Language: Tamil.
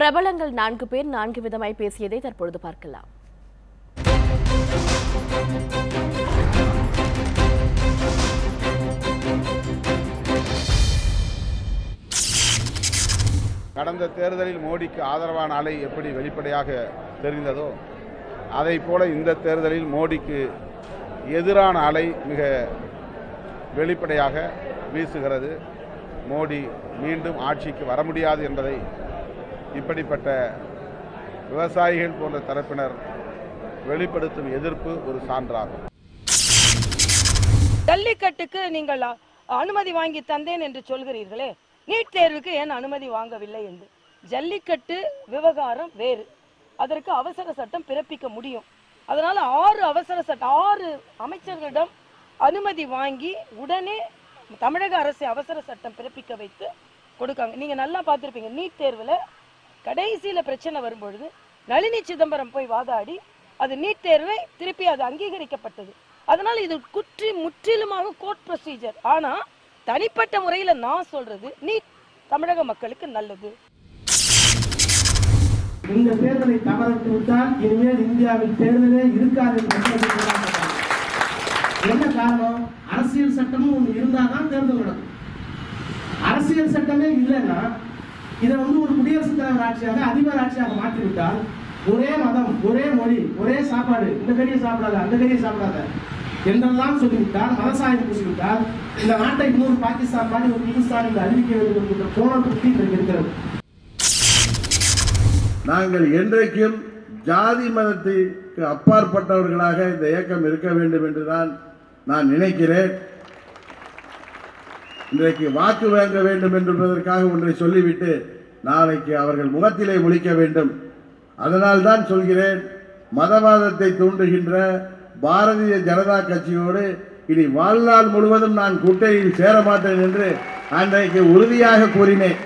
பிரபலங்கள் நான்கு பேர் நான்கு விதமாய் பேசியதை தற்பொழுது பார்க்கலாம். கடந்த தேர்தலில் மோடிக்கு ஆதரவான அலை எப்படி வெளிப்படையாக தெரிந்ததோ அதை போல இந்த தேர்தலில் மோடிக்கு எதிரான அலை மிக வெளிப்படையாக வீசுகிறது. மோடி மீண்டும் ஆட்சிக்கு வர முடியாது என்பதை இப்படிப்பட்ட விவசாயிகள் போன்ற தரப்பினர் வெளிப்படுத்தும் எதிர்ப்பு ஒரு சான்றாகும். ஜல்லிக்கட்டுக்கு நீங்கள் அனுமதி வாங்கி தந்தேன் என்று சொல்கிறீர்களே நீட் தேர்வுக்கு ஏன் அனுமதி வாங்கவில்லை என்று? ஜல்லிக்கட்டு விவகாரம் வேறு. அதற்கு அவசர சட்டம் பிறப்பிக்க முடியும். அதனால ஆறு அவசர சட்டம் ஆறு அமைச்சர்களிடம் அனுமதி வாங்கி உடனே தமிழக அரசு அவசர சட்டம் பிறப்பிக்க வைத்து கொடுக்காங்க. நீங்க நல்லா பார்த்துருப்பீங்க நீட் தேர்வில் கடைசியில பிரச்சனை வரும்பொழுது நளினி சிதம்பரம் போய் வாதாடி அது நீட் தேர்வை திருப்பி அது அங்கீகரிக்கப்பட்டது. அதனால் இது குற்றி முற்றிலுமாக கோர்ட் ப்ரொசீஜர் ஆனா தனிப்பட்ட முறையில நான் சொல்றது நீட் தமிழக மக்களுக்கு நல்லது. இந்த தேர்தலை தவறவிட்டு விட்டால் இனிமேல் இந்தியாவில் தேர்தலே இருக்காது என்ன காரணம்? அரசியல் சட்டமும் ஒன்று இருந்தால் தான் தேர்தல் நடக்கும். அரசியல் சட்டமே இல்லைன்னா இதை வந்து ஒரு குடியரசுத் தலைவர் ஆட்சியாக அதிபர் ஆட்சியாக மாற்றிவிட்டால் ஒரே மதம் ஒரே மொழி ஒரே சாப்பாடு இந்த கறியை சாப்பிடாத அந்த கறியை சாப்பிடாத என்றெல்லாம் சொல்லிவிட்டால் மதசாயம் பூசிவிட்டால் இந்த நாட்டை இன்னொரு பாகிஸ்தான் மாதிரி ஒரு இந்துஸ்தான் என்று அறிவிக்க வேண்டும் என்கின்ற கோணம் பற்றி இன்றைக்கு இருக்கிறது. நாங்கள் என்றைக்கும் ஜாதி மதத்திற்கு அப்பாற்பட்டவர்களாக இந்த இயக்கம் இருக்க வேண்டும் என்றுதான் நான் நினைக்கிறேன். இன்றைக்கு வாக்கு வாங்க வேண்டும் என்பதற்காக ஒன்றை சொல்லிவிட்டு நாளைக்கு அவர்கள் முகத்திலே ஒழிக்க வேண்டும். அதனால் தான் சொல்கிறேன் மதவாதத்தை தூண்டுகின்ற பாரதிய ஜனதா கட்சியோடு இனி வாழ்நாள் முழுவதும் நான் கூட்டணியில் சேர மாட்டேன் என்று அன்றைக்கு உறுதியாக கூறினேன்.